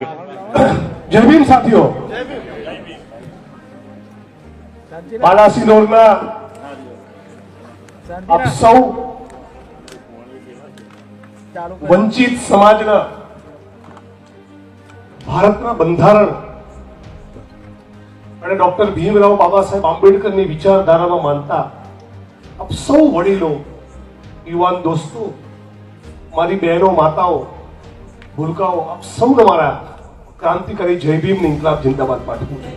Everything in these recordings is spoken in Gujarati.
જય ભીમ સાથીઓ. બાલાસિનોરના આપ સૌ વંચિત સમાજના ભારતના બંધારણ અને ડોક્ટર ભીમરાવ બાબા સાહેબ આંબેડકરની વિચારધારામાં માનતા આપ સૌ વડીલો, યુવાન દોસ્તો, મારી બહેનો, માતાઓ ભૂલકાઓ આપ સૌને મારા ક્રાંતિકારી જય ભીમ ઇન્કલાબ જિંદાબાદ પાઠવું છું.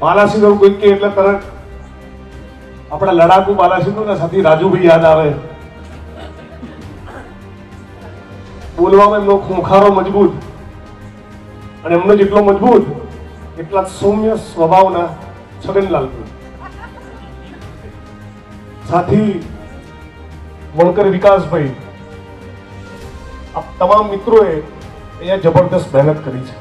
બાલાસિનોર કોઈ કે એટલે તરત આપણા લડાકુ બાલાસિંહ ના સાથી રાજુભાઈ યાદ આવે. બોલવામાં એમનો ખૂંખારો મજબૂત અને એમનો જેટલો મજબૂત, એટલા સૌમ્ય સ્વભાવના છગનલાલ સાથી વણકર વિકાસભાઈ આ તમામ મિત્રોએ અહીંયા જબરદસ્ત મહેનત કરી છે.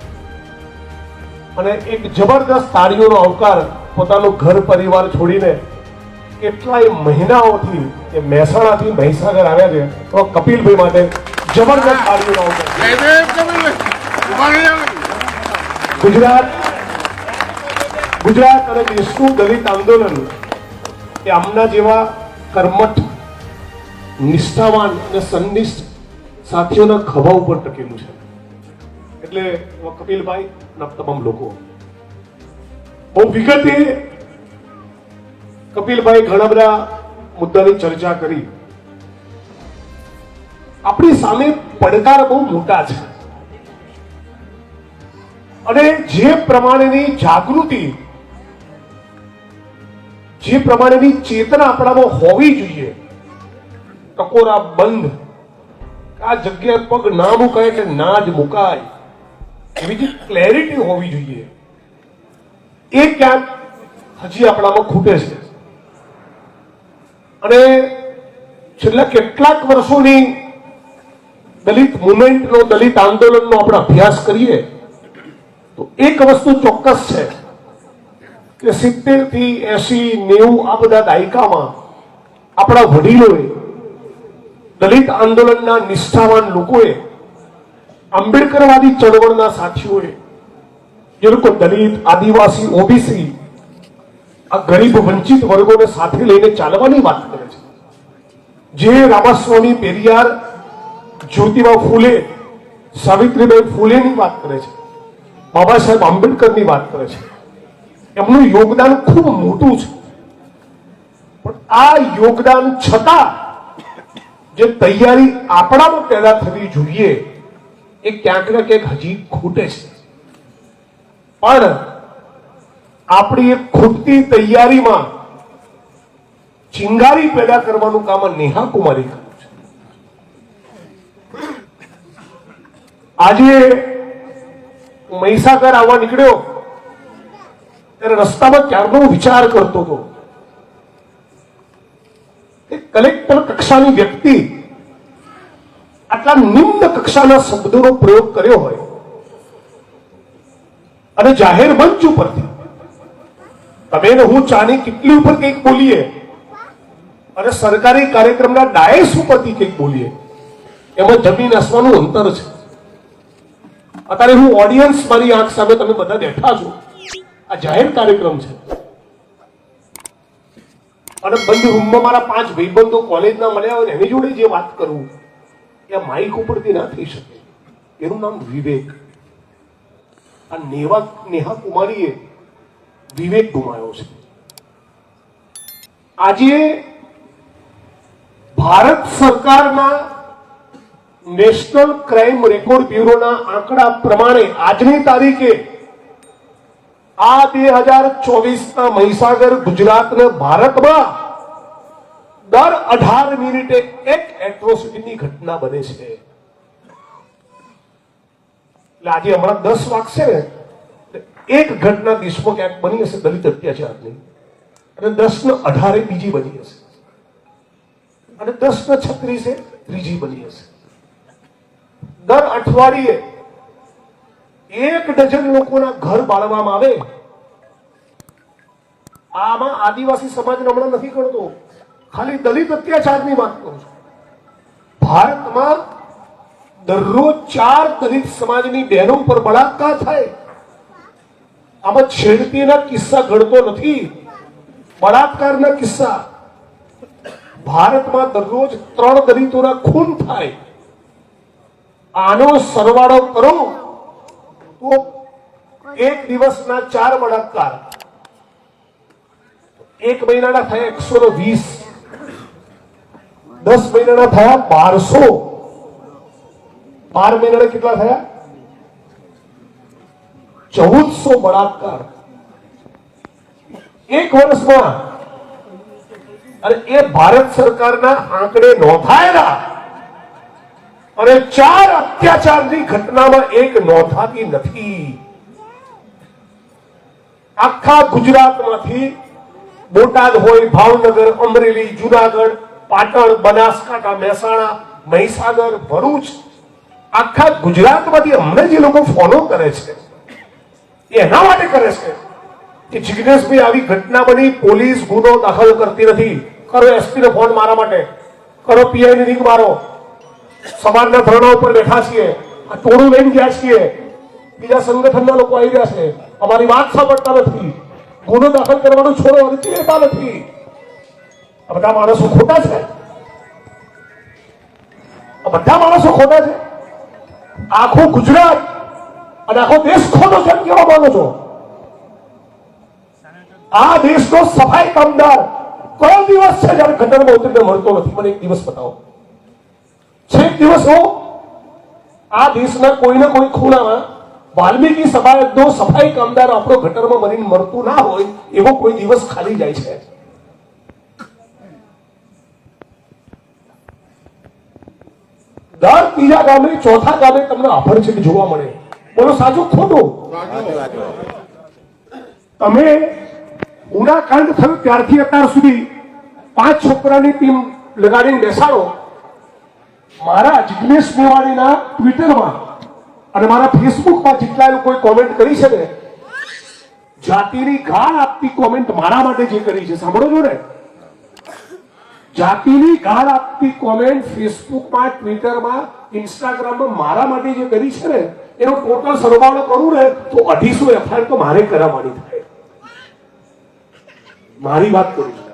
અને એક જબરદસ્ત તાળીઓનો અવકાર પોતાનું ઘર પરિવાર છોડીને કેટલાય મહિનાઓથી એ મહેસાણાથી મહીસાગર આવ્યા છે. તો કપિલભાઈ માટે જબરદસ્ત તાળીઓનો અવકાર ગુજરાત ગુજરાત અને દેશનું દલિત આંદોલન એ આમના જેવા કર્મઠ નિષ્ઠાવાન અને સંનિષ્ઠ સાથીઓના ખભા ઉપર ટકેલું છે. એટલે કપિલભાઈ અને તમામ લોકો. બહુ વિગતે કપિલભાઈ ઘણા બધા મુદ્દાની ચર્ચા કરી. આપણી સામે પડકાર બહુ મોટા છે. અને જે પ્રમાણેની જાગૃતિ, જે પ્રમાણેની ચેતના આપણામાં હોવી જોઈએ ટકોરા બંધ. આ જગ્યાએ પગ ના મુકાય એટલે ના જ મુકાય. એવી જે ક્લેરિટી હોવી જોઈએ. એ ક્યાંક હજી આપણામાં ખૂટે છે. અને છેલ્લા કેટલાક વર્ષોની દલિત મુવમેન્ટનો, દલિત આંદોલનનો આપણે અભ્યાસ કરીએ, તો એક વસ્તુ ચોક્કસ છે કે સિત્તેરથી એસી, નેવું આ બધા દાયકામાં આપણા વડીલોએ દલિત આંદોલનના નિષ્ઠાવાન લોકોએ, આંબેડકરવાદી ચળવળના સાથીઓએ, જે લોકો દલિત, આદિવાસી, ઓબીસી, આ ગરીબ, વંચિત વર્ગોને સાથે લઈને ચાલવાની વાત કરે છે. જે રામાસ્વામી પેરિયાર જ્યોતિબા ફૂલે, સાવિત્રીબાઈ ફૂલેની વાત કરે છે, બાબા સાહેબ આંબેડકરની વાત કરે છે. એમનું યોગદાન ખૂબ મોટું છે. પણ આ યોગદાન છતાં જે તૈયારી આપણામાં પેદા થવી જોઈએ, એ ક્યાંક ને ક્યાંક હજી ખૂટે છે. પણ આપણી એક ખૂટતી તૈયારીમાં ચિંગારી પેદા કરવાનું કામ નેહા કુમારી કર્યું છે. આજે મહીસાગર આવવા નીકળ્યો, ત્યારે રસ્તામાં ક્યારનો વિચાર કરતો હતો. કલેક્ટર કક્ષાની વ્યક્તિ આટલા નિમ્ન કક્ષાના શબ્દોનો પ્રયોગ કર્યો હોય અને જાહેર મંચ ઉપરથી તમે ને હું ચાની કેટલી ઉપર કંઈક બોલીએ અને સરકારી કાર્યક્રમના ડાયસ ઉપરથી કંઈક બોલીએ, એમાં જમીન આસમાનનું અંતર છે. અત્યારે હું ઓડિયન્સ મારી આંખ સામે તમે બધા બેઠા છો. આ જાહેર કાર્યક્રમ છે. અને બંધ રૂમમાં મારા પાંચ ભાઈબંધો કોલેજના મળ્યા હોય એની જોડે જે વાત કરું, એ માઇક ઉપરથી ના થઈ શકે. એનું નામ વિવેક. આ નેવા નેહા કુમારીએ વિવેક ગુમાયો છે. આજે ભારત સરકારના નેશનલ ક્રાઇમ રેકોર્ડ બ્યુરોના આંકડા પ્રમાણે આજની તારીખે આ બે હજાર ચોવીસ ના મહીસાગર ગુજરાતને ભારતમાં દર અઢાર મિનિટે એક એટ્રોસિટીની ઘટના બને છે. એટલે આજે હમણાં દસ વાગશે ને એક ઘટના દેશમાં ક્યાંક બની હશે, દલિત અત્યાચારની. અને દસ ને અઢારે બીજી બની હશે. અને દસ ને છત્રીસે ત્રીજી બની હશે. દર અઠવાડિયે એક ડઝન લોકોના ઘર બાળવામાં આવે. આમાં આદિવાસી સમાજને હમણાં નથી કરતો ખાલી દલિત અત્યાચારની વાત કરું છું. ભારતમાં દરરોજ ચાર દલિત સમાજની બહેનો પર બળાત્કાર થાય. આમાં છેડતીના કિસ્સા ઘડતો નથી. બળાત્કારના કિસ્સા. ભારતમાં દરરોજ ત્રણ દલિતોના ખૂન થાય. આનો સરવાળો કરો. એક દિવસના ચાર બળાત્કાર એક મહિનાના થયા એકસો વીસ. દસ મહિનાના થયા બારસો. બાર મહિનાના કેટલા થયા? ચૌદસો બળાત્કાર એક વર્ષમાં. અને એ ભારત સરકારના આંકડે નોંધાયેલા. અને ચાર અત્યાચારની ઘટનામાં એક નોંધાતી નથી. આખા ગુજરાતમાંથી બોટાદ હોય, ભાવનગર, અમરેલી, જુનાગઢ, પાટણ, બનાસકાંઠા, મહેસાણા, મહીસાગર, ભરૂચ, આખા ગુજરાતમાંથી અમને જે લોકો ફોલો કરે છે. એના માટે કરે છે કે જિજ્ઞેશભાઈ આવી ઘટના બની, પોલીસ ગુનો દાખલ કરતી નથી. કરો એસપી ને ફોન મારા માટે. કરો પીઆઈ ની રિંગ મારો. સમાજના ધોરણો ઉપર બેઠા છીએ, આ ટોળું લઈને ગયા છીએ. બીજા સંગઠનના લોકો આવી રહ્યા છે. અમારી વાત સાંભળતા નથી. ગુનો દાખલ કરવાનું છોડો અરજી લેતા નથી. આ બધા માણસો ખોટા છે. બધા માણસો ખોટા છે. આખું ગુજરાત અને આખો દેશ ખોટો છે કેવા માંગો છો. આ દેશનો સફાઈ કામદાર કયો દિવસ છે? જયારે ગટરમાં ઉતરીને મળતો નથી. મને એક દિવસ બતાવો. છેક દિવસો આ દેશના કોઈને કોઈ ખૂણામાં વાલ્મીકી સભાનો સફાઈ કામદાર આપણો ગટરમાં મરીને મળતું ના હોય, એવો કોઈ દિવસ ખાલી જાય છે. દર ત્રીજા ગામે, ચોથા ગામે તમને આભરછેટ જોવા મળે. બોલો, સાચું ખોટું? તમે ઉનાકાંડ થયું ત્યારથી અત્યાર સુધી પાંચ છોકરાની ટીમ લગાડીને બેસાડો. મારા જિગ્નેશ મેવાણીના ટ્વિટરમાં અને મારા ફેસબુકમાં જેટલા લોકોએ કોમેન્ટ કરી છે ને જાતિની ગાળ આપતી કોમેન્ટ મારા માટે જે કરી છે, સાંભળો છો ને? જાતિની ગાળ આપતી કોમેન્ટ ફેસબુકમાં ટ્વિટરમાં ઇન્સ્ટાગ્રામમાં મારા માટે જે કરી છે ને, એનો ટોટલ સરવાળો કરું ને, તો અઢીસો એફઆઈઆર તો મારે કરાવવાની થાય. મારી વાત કરું છું.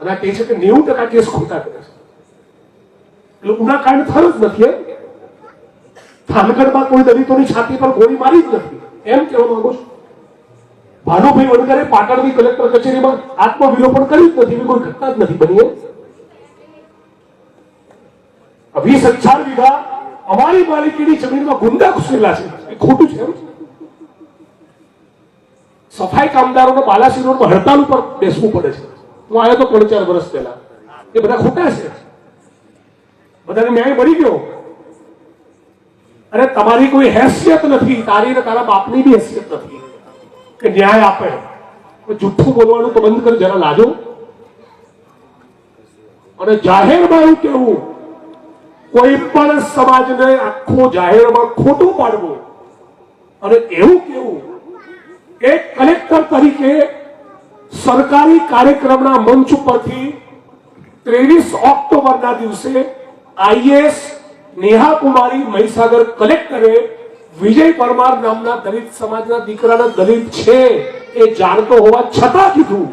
અને આ કહે છે કે નેવું ટકા કેસ ખોટા કરે છે. એટલે ઉનાકાંડ થયો જ નથી એમ? થાનગઢમાં કોઈ દલિતોની છાતી પર ગોળી મારી જ નથી. એમ કહેવા માંગુ છું. ભાનુભાઈ વણકરે પાટણની કલેક્ટર કચેરીમાં આત્મવિલોપન કર્યું જ નથી. એવી કોઈ ઘટના જ નથી બની વીસ હજાર વીઘા અમારી માલિકીની જમીનમાં ગુંડા ઘુસેલા છે. એ ખોટું છે? સફાઈ કામદારોને રોડ હડતાલ ઉપર બેસવું પડે છે. હું આવ્યો તો ત્રણ ચાર વર્ષ પહેલા. એ બધા ખોટા છે. બધાને ન્યાય મળી ગયો. અને તમારી કોઈ હેસિયત નથી, તારી ને તારા બાપની બી હેસિયત નથી કે ન્યાય આપે. જુઠ્ઠું બોલવાનું તો બંધ કર, જરા લાજો. અને જાહેરમાં એવું કેવું કોઈ પણ સમાજને આખો જાહેરમાં ખોટું પાડવું. અને એવું કેવું એક કલેક્ટર તરીકે સરકારી કાર્યક્રમના મંચ ઉપરથી ત્રેવીસ ઓક્ટોબરના દિવસે આઈએસ નેહા કુમારી મહીસાગર કલેક્ટરે વિજય પરમાર નામના દલિત સમાજના દીકરાના દલિત છે. એ જાણતો હોવા છતાં કીધું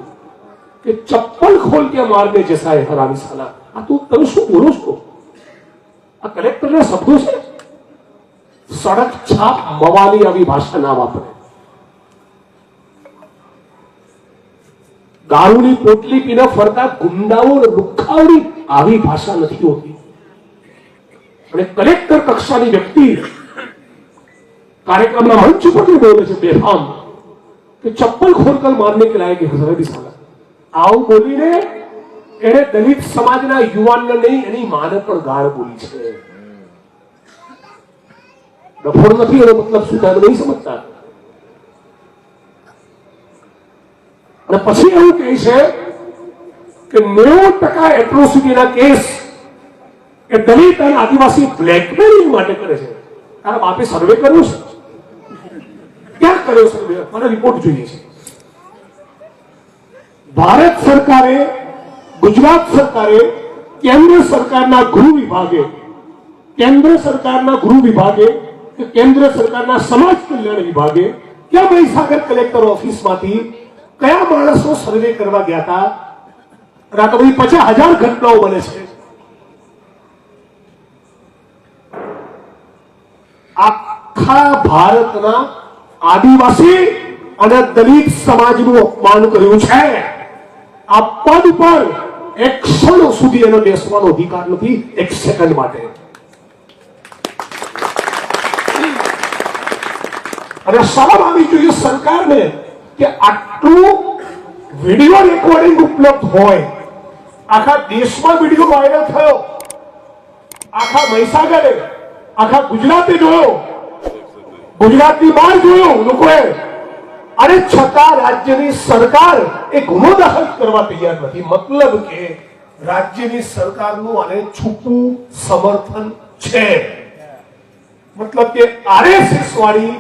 કે ચપ્પલ ખોલ કે મારને જૈસા હે હરામી સાલા. આ તું તમે શું બોલો છો આ કલેક્ટરના શબ્દો છે? સડક છાપ મવાની આવી ભાષા ના વાપરે. દારૂની પોટલી પીને ફરતા ગુંડાઓ અને આવી ભાષા નથી હોતી. અને કલેક્ટર કક્ષાની વ્યક્તિ કાર્યક્રમના મંચ ઉપરથી બોલે છે, બેફામ. કે ચપ્પલ ખોલકર મારને કે લાયક હઝરત સાલા. આવું બોલીને એને દલિત સમાજના યુવાનને નહીં, એની માને પણ ગાળ બોલી છે. ડફોડ નથી, એનો મતલબ શું થાય નહીં સમજતા. અને પછી એવું કહે છે કે નેવું ટકા એટ્રોસિટીના કેસ એ દલિત અને આદિવાસી બ્લેકમેલિંગ માટે કરે છે. તારા બાપે સર્વે કર્યો છે? ક્યાં કર્યો સર્વે મને રિપોર્ટ જોઈએ છે. ભારત સરકારે, ગુજરાત સરકારે કેન્દ્ર સરકારના ગૃહ વિભાગે, કેન્દ્ર સરકારના ગૃહ વિભાગે કે કેન્દ્ર સરકારના સમાજ કલ્યાણ વિભાગે કે મહીસાગર કલેક્ટર ઓફિસમાંથી કયા માણસો સર્વે કરવા ગયા હતા? અને આ પચાસ હજાર ઘટનાઓ બને છે. આખા ભારતના આદિવાસી અને દલિત સમાજનું અપમાન કર્યું છે. આ પદ પર એક ક્ષણ સુધી એનો બેસવાનો અધિકાર નથી, એક સેકન્ડ માટે. અને શરમ આવી જોઈએ સરકારને કે આટલું વીડિયો રેકોર્ડિંગ ઉપલબ્ધ હોય. આખા દેશમાં વીડિયો વાયરલ થયો. આખા મહીસાગરે આખા ગુજરાતે જોયો. ગુજરાતની બહાર જોયું લોકોએ. અને છતાં રાજ્યની સરકાર એ ગુનો દાખલ કરવા તૈયાર નથી. મતલબ કે રાજ્યની સરકારનું આને છૂપું સમર્થન છે. મતલબ કે આરએસએસ વાળી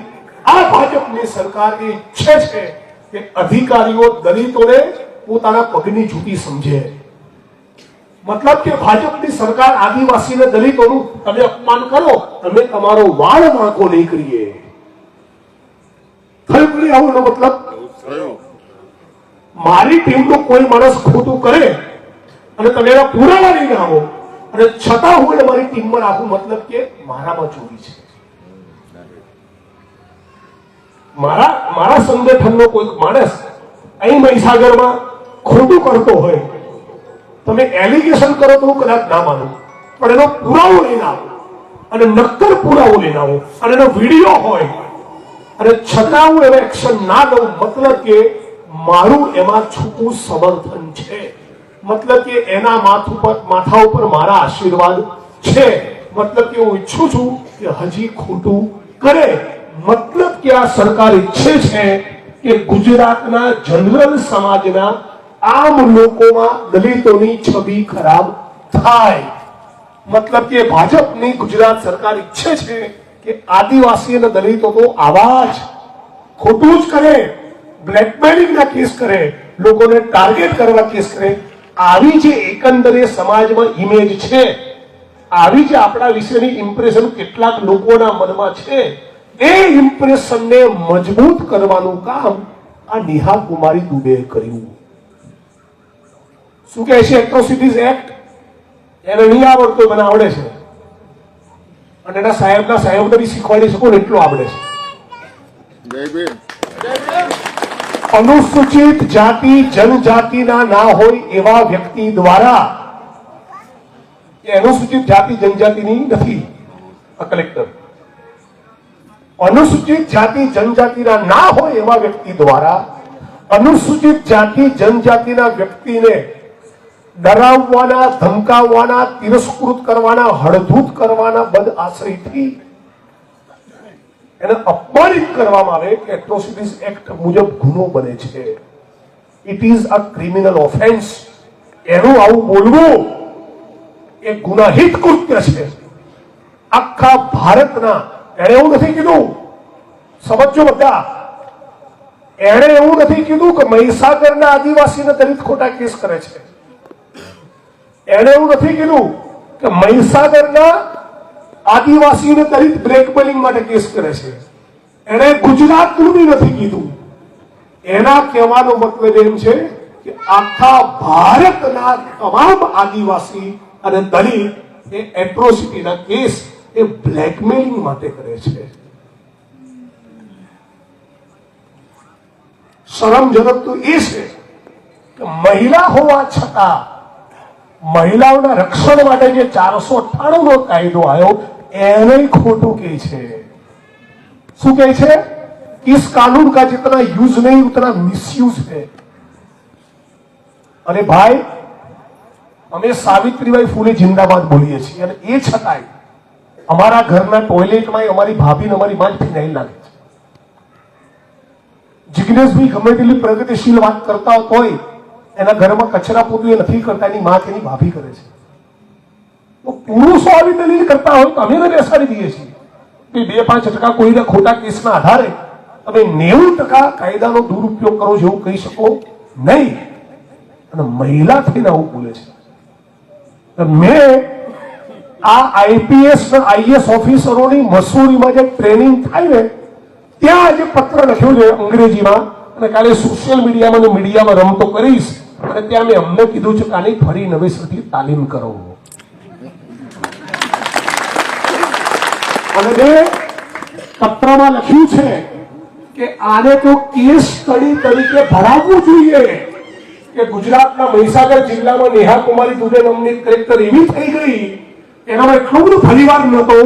આ ભાજપની સરકાર એ ઈચ્છે છે કે અધિકારીઓ દલિતોને પોતાના પગની જૂતી સમજે. મતલબ કે ભાજપની સરકાર આદિવાસીને દલિતોનું તમે અપમાન કરો તમે તમારો વાળ વાંકો નહીં કરીએ. થયું કે આવું મતલબ? મારી ટીમનું કોઈ માણસ ખોટું કરે અને તમે એના પુરાવા લઈને આવો. અને છતાં હું એને મારી ટીમમાં રાખું, મતલબ કે મારામાં ચોરી છે. મારા મારા સંગઠનનો કોઈ માણસ અહીં મહીસાગરમાં ખોટું કરતો હોય તમે એલિગેશન કરો તો હું કદાચ ના માનું. પણ એનો પુરાવો લઈને આવો. અને નક્કર પુરાવો લઈને આવો. અને એનો વીડિયો હોય. અને છતાં હું એનો એક્શન ના લઉં, મતલબ કે મારું એમાં છૂપું સમર્થન છે. મતલબ કે એના માથું ઉપર માથા ઉપર મારા આશીર્વાદ છે. મતલબ કે હું ઈચ્છું છું કે હજી ખોટું કરે. મતલબ કે આ સરકાર ઈચ્છે છે કે ગુજરાતના જનરલ સમાજના આમ લોકોમાં દલિતોની છબી ખરાબ થાય મતલબ કે ભાજપની ગુજરાત સરકાર ઈચ્છે છે કે આદિવાસી અને દલિતો તો આવા જ ખોટું જ કરે બ્લેકમેલિંગના કેસ કરે લોકોને ટાર્ગેટ કરવા કેસ કરે આવી જે એકંદરે સમાજમાં ઇમેજ છે આવી જે આપણા વિશેની ઇમ્પ્રેશન કેટલાક લોકોના મનમાં છે એ ઇમ્પ્રેશનને મજબૂત કરવાનું કામ આ નિહાલ કુમારી દુબે કર્યું। શું કહે છે? એટ્રોસિટીઝ એક્ટ એને નહીં આવડતો મને આવડે છે. અને એના સાહેબના સાહેબને બી શીખવાડી શકું ને એટલું આવડે છે. અનુસૂચિત જાતિ જનજાતિના ના હોય એવા વ્યક્તિ દ્વારા અનુસૂચિત જાતિ જનજાતિની નથી આ કલેક્ટર. અનુસૂચિત જાતિ જનજાતિના ના હોય એવા વ્યક્તિ દ્વારા અનુસૂચિત જાતિ જનજાતિના વ્યક્તિને ડરાવવાના, ધમકાવવાના, તિરસ્કૃત કરવાના, હળધૂત કરવાના બદ આશ્રયથી એને અપમાનિત કરવામાં આવે કે એટ્રોસિટીઝ એક્ટ મુજબ ગુનો બને છે. It is a criminal offence એનું આવું બોલવું એ ગુનાહિત કૃત્ય છે. આખા ભારતના, એણે એવું નથી કીધું? સમજો બધા. એણે એવું નથી કીધું કે મહીસાગરના આદિવાસીને દલિત ખોટા કેસ કરે છે. એણે એવું નથી કીધું કે મહીસાગરના આદિવાસીને દલિત બ્લેકમેલિંગ માટે કેસ કરે છે. એણે ગુજરાતનું બી નથી કીધું. એના કહેવાનો મતલબ એમ છે કે આખા ભારતના તમામ આદિવાસી અને દલિત એ એટ્રોસિટીના કેસ એ બ્લેકમેલિંગ માટે કરે છે. શરમજનક તો એ છે કે મહિલા હોવા છતાં મહિલાઓના રક્ષણ માટે જે ચારસો અઠ્ઠાણું નો કાયદો આવ્યો એને ખોટું કે છે શું કહે છે इस कानून का जितना यूज नहीं उतना मिसयूज है અને ભાઈ અમે સાવિત્રીબાઈ ફૂલે જિંદાબાદ બોલીએ છીએ અને એ છતાંય અમારા ઘરના ટોયલેટમાં અમારી ભાભીને અમારી માં જ ફિનાઇલ નાખે છે જિગ્નેશભાઈ ગમે તેટલી પ્રગતિશીલ વાત કરતા હોય એના ઘરમાં કચરા પોતું એ નથી કરતા, એની માં એની ભાભી કરે છે. તો પુરુષો આવી દલીલ કરતા હોય તો અમે બેસાડી દઈએ છીએ. કે બે પાંચ ટકા કોઈના ખોટા કેસના આધારે તમે નેવું ટકા કાયદાનો દુરુપયોગ કરો છો એવું કહી શકો નહીં. અને મહિલા થઈને આવું બોલે છે. મેં આ આઈપીએસ આઈએસ ઓફિસરોની મસૂરીમાં જે ટ્રેનિંગ થાય ને, ત્યાં આજે પત્ર લખ્યો છે અંગ્રેજીમાં, અને કાલે સોશિયલ મીડિયામાં મીડિયામાં રમતો કરીશ અને ત્યાં મેં અમને કીધું છે કે આની ફરી નવેસરથી તાલીમ કરો. અને મેં પત્રમાં લખ્યું છે કે આને તો કેસ સ્ટડી તરીકે ભણાવવું જોઈએ. કે ગુજરાતના મહીસાગર જિલ્લામાં નેહા કુમારી દુબે નામની કલેક્ટર એવી થઈ ગઈ, એનામાં એટલો બધો ફરીવાર નહોતો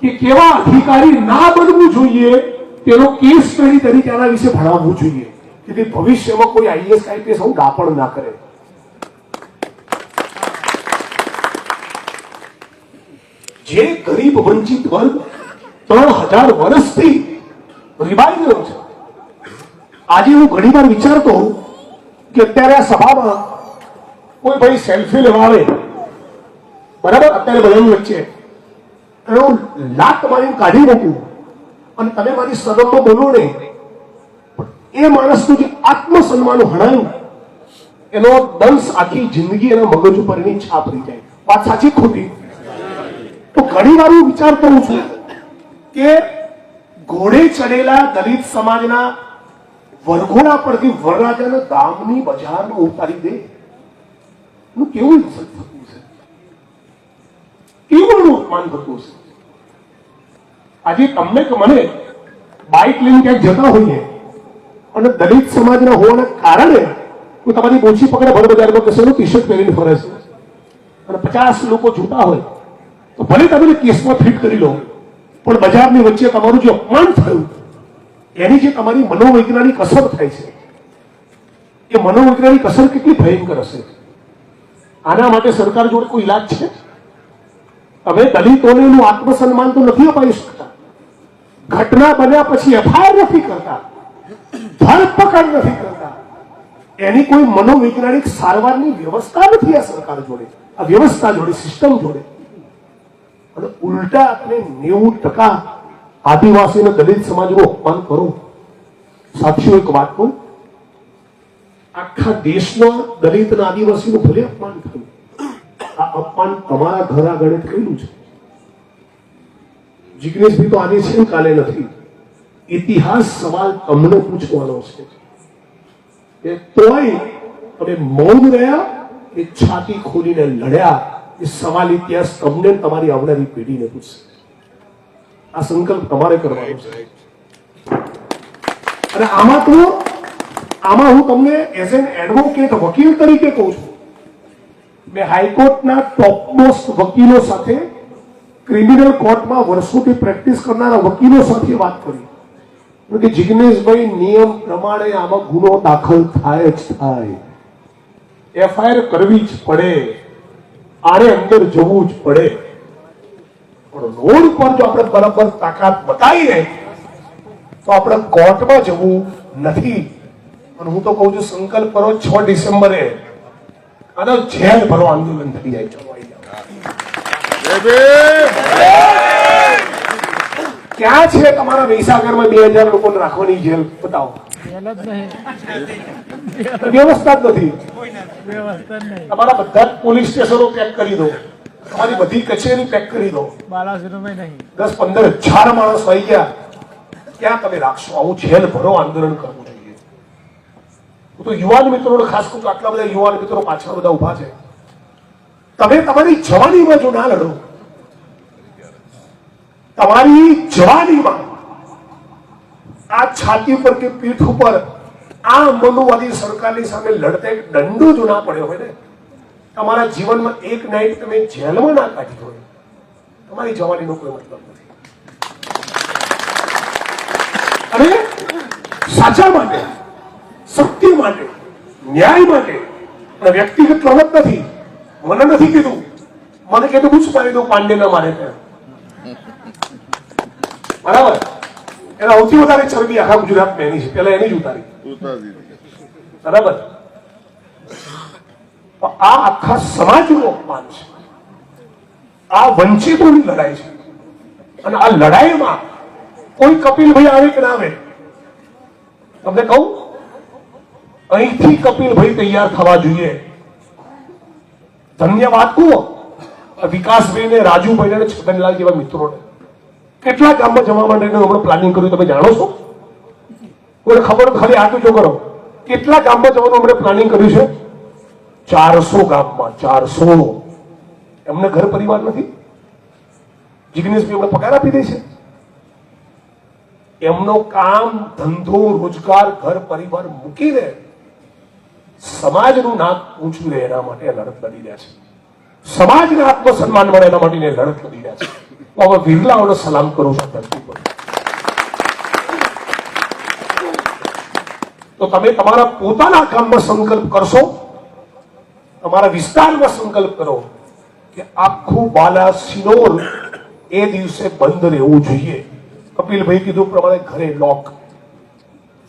કે કેવા અધિકારી ના બનવું જોઈએ, તેનો કેસ સ્ટડી તરીકે આના વિશે ભણાવવું જોઈએ. કે ભવિષ્યમાં કોઈ આઈએસ આઈપીએસ આવું દાપણ ના કરે. જે ગરીબ વંચિત વર્ગ ત્રણ હજાર વર્ષથી રિવાઈ ગયો છે. આજે હું ઘણી વાર વિચારતો કે અત્યારે આ સભામાં કોઈ ભાઈ સેલ્ફી લેવા આવે. બરાબર? અત્યારે બધાની વચ્ચે. હું લાત મારીને કાઢી મૂકું. અને તમે મારી સદનમાં બોલો ને પણ એ માણસનું જે આત્મસન્માન હણાયું એનો દંશ આખી જિંદગી એના મગજ ઉપર એની છાપ રહી જાય. વાત સાચી ખોટી? તો ઘણી વાર હું વિચારતો હોઉં છું કે ઘોડે ચડેલા દલિત સમાજના વરઘોડા પરથી વરરાજાના ગામની બજારમાં ઉતારી દે. એનું કેવું ઇન્સલ્ટ થતું છે કેવું અપમાન થતું છે આજે તમને કે મને બાઇક લઈને ક્યાંક જતા હોઈએ? અને દલિત સમાજના હોવાના કારણે હું તમારી બોછી પકડે ભર બજારમાં કશેનું ટી શર્ટ પહેરીને ફરે છે. અને પચાસ લોકો જોતા હોય, તો ભલે તમે કેસમાં ફિટ કરી લો, પણ બજારની વચ્ચે તમારું જે અપમાન થયું, એની જે તમારી મનોવૈજ્ઞાનિક અસર થાય છે, એ મનોવૈજ્ઞાનિક અસર કેટલી ભયંકર હશે? આના માટે સરકાર જોડે કોઈ ઈલાજ છે? તમે દલિતોને એનું આત્મસન્માન તો નથી અપાઈ શકતા. ઘટના બન્યા પછી એફઆઈઆર નથી કરતા. ધરપકડ નથી કરતા. એની કોઈ મનોવૈજ્ઞાનિક સારવારની વ્યવસ્થા નથી આ સરકાર જોડે. આ વ્યવસ્થા જોડે, સિસ્ટમ જોડે. અને ઉલટા આપણે નેવું ટકા આદિવાસી અને દલિત સમાજનું અપમાન કરો. સાચું એક વાત કહું આખા દેશના દલિત અને આદિવાસીનું ભલે અપમાન થયું. આ અપમાન તમારા ઘર આગળ થયેલું છે. જિગ્નેશભાઈ તો આની છે કાલે નથી. ઇતિહાસ સવાલ તમને પૂછવાનો છે. કે તોય તમે મૌન રહ્યા કે છાતી ખોલીને લડ્યા, એ સવાલ ઇતિહાસ તમને તમારી આવનારી પેઢીને પૂછશે. આ સંકલ્પ તમારે કરવાનો છે. અને આમાં તો, આમાં હું તમને એઝ એન એડવોકેટ વકીલ તરીકે કહું છું. મેં હાઈકોર્ટના ટોપમોસ્ટ વકીલો સાથે ક્રિમિનલ કોર્ટમાં વર્ષોથી પ્રેક્ટિસ કરનારા વકીલો સાથે વાત કરી. કે જિગ્નેશભાઈ નિયમ પ્રમાણે આમાં ગુનો દાખલ થાય જ થાય. એફઆઈઆર કરવી જ પડે. આને અંદર જવું જ પડે. પણ રોડ પર જો આપણે બરાબર તાકાત બતાવીએ તો આપણે કોર્ટમાં જવું નથી. અને હું તો કહું છું, સંકલ્પ કરો, છ ડિસેમ્બરે અને જેલ ભરો આંદોલન થઈ જાય. ચલો ક્યાં છે તમારા વૈસાગરમાં બે હજાર લોકોને રાખવાની જેલ? બતાવો. વ્યવસ્થા જ નથી. તમારા બધા પોલીસ સ્ટેશનો પેક કરી દો. તમારી બધી કચેરી પેક કરી દો. દસ પંદર હજાર માણસ આવી ગયા. ક્યાં તમે રાખશો. આવું જેલ ભરો આંદોલન કરવું જોઈએ. હું તો યુવાન મિત્રોને ખાસ કહું આટલા બધા યુવાન મિત્રો પાછળ બધા ઊભા છે. તમે તમારી જવાનીમાં જો ના લડો તમારી જવાનીમાં આ છાતી પર કે પીઠ ઉપર આ મનુવાદી સરકારની સામે લડતા એક દંડો જો ના પડ્યો હોય ને, તમારા જીવનમાં એક નાઈટ તમે જેલમાં ના કાઢી હોય. તમારી જવાનીનો કોઈ મતલબ નથી. અને સાચા માટે શક્તિ માટે, ન્યાય માટે, અને વ્યક્તિગત રમત નથી. મને નથી કીધું. મને કીધું હું દઉં પાંડે ના મારે ત્યાં. બરાબર? એના સૌથી વધારે ચરબી આખા ગુજરાતમાં એની છે. પેલા એની જ ઉતારી. બરાબર? તો આ આખા સમાજનું અપમાન છે. આ વંચિતોની લડાઈ છે. અને આ લડાઈમાં કોઈ કપિલભાઈ આવે કે ના આવે? તમને કહું? અહીંથી કપિલભાઈ તૈયાર થવા જોઈએ. ધન્યવાદ કહો વિકાસભાઈ ને રાજુભાઈ ને છગનલાલ જેવા મિત્રોને. કેટલા ગામમાં જવા માટેનું હમણાં પ્લાનિંગ કર્યું, તમે જાણો છો? કોઈને ખબર ખાલી આ ઊંચો કરો. કેટલા ગામમાં જવાનું હમણાં પ્લાનિંગ કર્યું છે? ચારસો ગામમાં, ચારસો. એમને ઘર પરિવાર નથી. જિગ્નેશભાઈ એમને પગાર આપી દે છે. એમનો કામ, ધંધો, રોજગાર, ઘર પરિવાર મૂકીને સમાજનું નાક ઊંચું રહે એના માટે લડત લડી રહ્યા છે. સમાજના આત્મસન્માન મળે એના માટે લડત લડી રહ્યા છે. હું હવે સલામ કરું છું ધરતી પર. તો તમે તમારા પોતાના કામમાં સંકલ્પ કરશો, તમારા વિસ્તારમાં સંકલ્પ કરો કે આખું બાલા સિનોર એ દિવસે બંધ રહેવું જોઈએ. કપિલભાઈ કીધું પ્રમાણે ઘરે લોક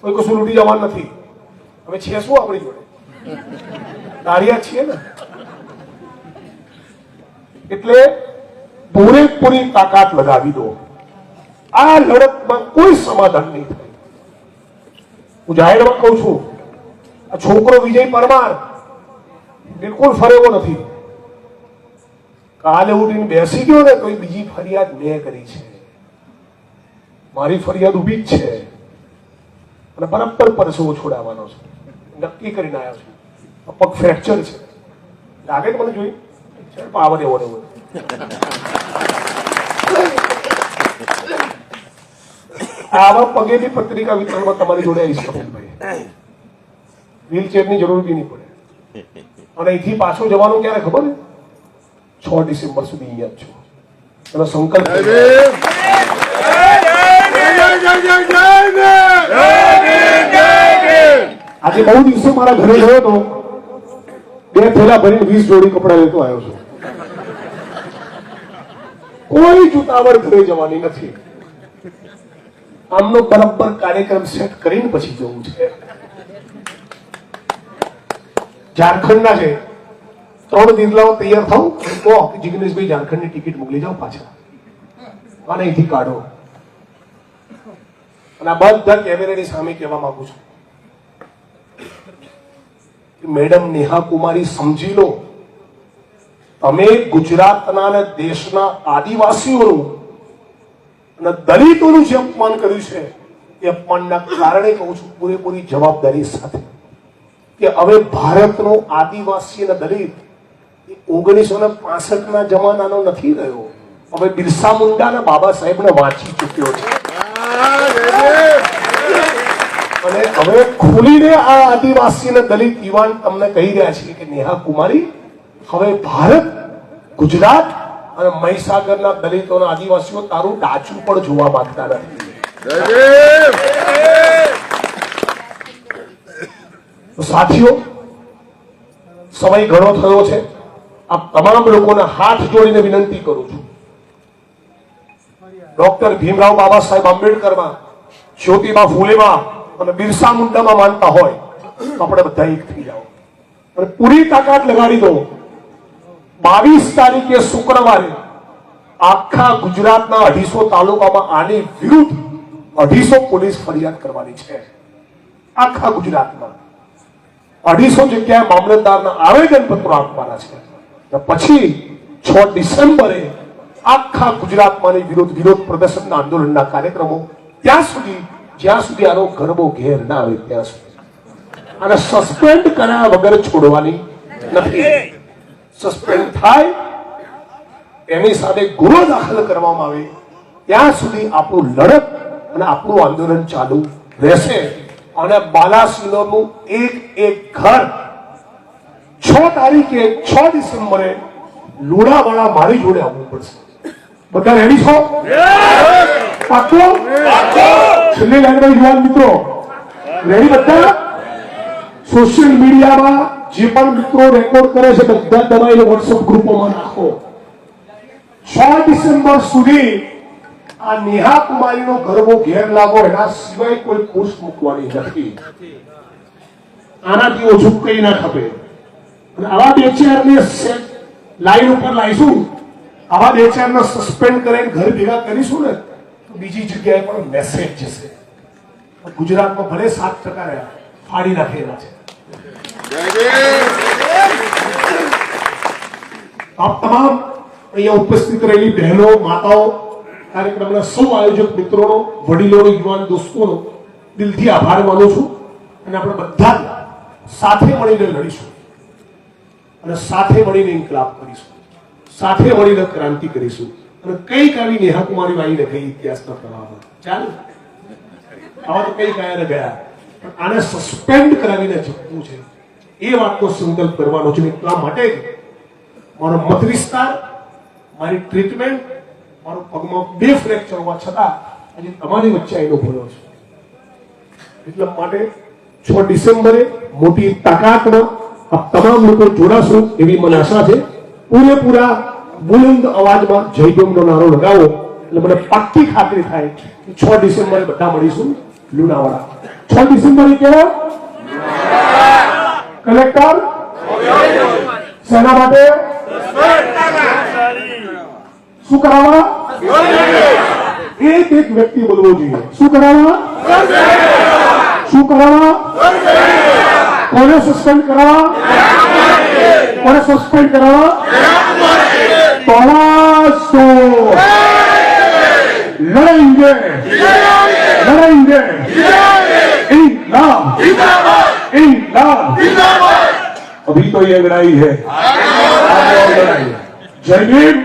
કોઈ કશું લૂટી જવાનું નથી. હવે છે શું આપણી જોડે? દાળિયા છીએ ને? એટલે પૂરેપૂરી તાકાત લગાવી દો. આ લડતમાં કોઈ સમાધાન નહીં થાય. હું જાહેરમાં કહું છું, આ છોકરો વિજય પરમાર બિલકુલ ફરેવો નથી. કાલે ઉઠીને બેસી ગયો ને તો એ બીજી ફરિયાદ મેં કરી છે. મારી ફરિયાદ ઊભી જ છે. અને બરાબર પરસેવો છોડાવવાનો છે. નક્કી કરીને આવ્યો છું. પગ ફ્રેક્ચર છે. લાગે મને જોઈ? પાવર એવો ને એવો. આવા પગેની પત્રિકા વિતરણમાં તમારી જોડે આવીશ કપિલભાઈ વ્હીલચેરની જરૂર બી નહીં પડે. અને અહીંથી પાછો જવાનું ક્યારે ખબર છે? છ ડિસેમ્બર સુધી અહીંયા જ છું. એનો સંકલ્પ આજે બહુ દિવસે મારા ઘરે ગયો હતો. બે થેલા ભરીને વીસ જોડી કપડા લેતો આવ્યો છું. કોઈ જુતાવર ઘરે જવાની નથી. આમનો બરાબર કાર્યક્રમ સેટ કરીને પછી જવું છે. ઝારખંડના છે. ત્રણ દિલ્લાઓ તૈયાર થાવ તો જિગ્નેશભાઈ ઝારખંડની ટિકિટ મોકલી જાઓ પાછા. અને અહીંથી કાઢો. અને આ બધા કેમેરાની સામે કહેવા માંગુ છું. મેડમ નેહા કુમારી સમજી લો. તમે ગુજરાતના અને દેશના આદિવાસીઓનું અને દલિતોનું જે અપમાન કર્યું છે, એ અપમાનના કારણે કહું છું, પૂરેપૂરી જવાબદારી સાથે. કે હવે ભારતનો આદિવાસી અને દલિત એ ઓગણીસો ને પાસઠના જમાનાનો નથી રહ્યો. હવે બિરસા મુંડા અને બાબા સાહેબને વાંચી ચૂક્યો છે. અને હવે ખુલીને આ આદિવાસી અને દલિત યુવાન તમને કહી રહ્યા છે કે નેહા કુમારી હવે ભારત ગુજરાત અને મહીસાગરના દલિતોના આદિવાસીઓ તારું ડાચું પણ જોવા માંગતા નથી. સાથીઓ સમય ઘણો થયો છે. આ તમામ લોકોને હાથ જોડીને વિનંતી કરું છું. ડોક્ટર ભીમરાવ બાબા સાહેબ આંબેડકરમાં જ્યોતિબા ફૂલેમાં અને બિરસા મુંડામાં માનતા હોય તો આપણે બધા એક થઈ જાઓ. અને પૂરી તાકાત લગાડી દો. બાવીસ તારીખે શુક્રવારે આખા ગુજરાતના અઢીસો તાલુકામાં આની વિરુદ્ધ અઢીસો પોલીસ ફરિયાદ કરવાની છે. આખા ગુજરાતમાં. અઢીસો જગ્યાએ મામલતદારના આવેદન પત્રો આપવાના છે. પછી છ ડિસેમ્બરે આખા ગુજરાતમાંની વિરોધ વિરોધ પ્રદર્શનના આંદોલનના કાર્યક્રમો ત્યાં સુધી, જ્યાં સુધી આનો ગરબો ઘેર ના આવે ત્યાં સુધી. અને સસ્પેન્ડ કર્યા વગર છોડવાની નથી. સસ્પેન્ડ થાય, એની સાથે ગુનો દાખલ કરવામાં આવે, ત્યાં સુધી આપણું લડત અને આપણું આંદોલન ચાલુ રહેશે. અને બાલાસિનોરનું એક એક ઘર છ તારીખે છ ડિસેમ્બરે લુણાવાળા મારી જોડે આવવું પડશે. બધા રેડી છો? પાકો છેલ્લી લાઈનમાં યુવાન મિત્રો રેડી બધા? સોશિયલ મીડિયામાં જે પણ મિત્રો રેકોર્ડ કરે છે બધા તમારી વોટ્સઅપ ગ્રુપોમાં નાખો. છ ડિસેમ્બર સુધી આ નેહા કુમારીનો ગરબો ઘેર લાગો, એના સિવાય કોઈ પોસ્ટ મૂકવાની નથી. આનાથી ઓછું કઈ ના ખપે. આવા બે ચારને લાઈન ઉપર લાવીશું, આવા બે ચારને સસ્પેન્ડ કરીને ઘર ભેગા કરીશું ને, તો બીજી જગ્યાએ પણ મેસેજ જશે. ગુજરાતમાં ભલે સાત ટકા રહ્યા, ફાડી નાખેલા છે. આપ તમામ અહીંયા ઉપસ્થિત રહેલી બહેનો, માતાઓ, કાર્યક્રમના સૌ આયોજક મિત્રોનો, વડીલોનો, યુવાન દોસ્તોનો દિલથી આભાર માનું છું અને આપણે બધા સાથે મળીને લડીશું અને સાથે મળીને ઇન્કલાબ કરીશું. સાથે મળીને ક્રાંતિ કરીશું અને કઈ આવી નેહા કુમારી બાઈને ગઈ ઇતિહાસના પ્રવાહમાં. ચાલ. આવા તો કઈ કાયરે ગયા. પણ આને સસ્પેન્ડ કરાવીને જીતવું છે. એ વાતનો સંકલ્પ કરવાનો છે એટલા માટે મારો મત વિસ્તાર, મારી ટ્રીટમેન્ટ મારો પગમાં બે ફ્રેક્ચર હોવા છતાં આજે તમારી વચ્ચે આવીને ભર્યો છે. એટલા માટે છ ડિસેમ્બરે મોટી તાકાતમાં આ તમામ લોકો જોડાશો એવી મને આશા છે. પૂરેપૂરા બુલંદ અવાજમાં જય ભીમનો નારો લગાવો. એટલે મને પાક્કી ખાતરી થાય કે છ ડિસેમ્બરે બધા મળીશું લુણાવાડા. છ ડિસેમ્બરે કેવો? કલેક્ટર શેના માટે શું કરાવવા એક એક વ્યક્તિ બોલવો જોઈએ શું કરાવવા શું કરાવવા કોને સસ્પેન્ડ કરાવવા કોને સસ્પેન્ડ કરાવવા તલાશો લડેંગે લડેંગે नाम इन नाम अभी तो हाँ। ये लड़ाई है। जय भीम।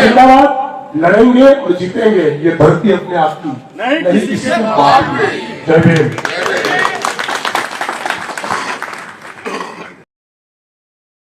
जिंदाबाद। लड़ेंगे और जीतेंगे। ये धरती अपने आप की। नहीं किसी को बात जय भीम।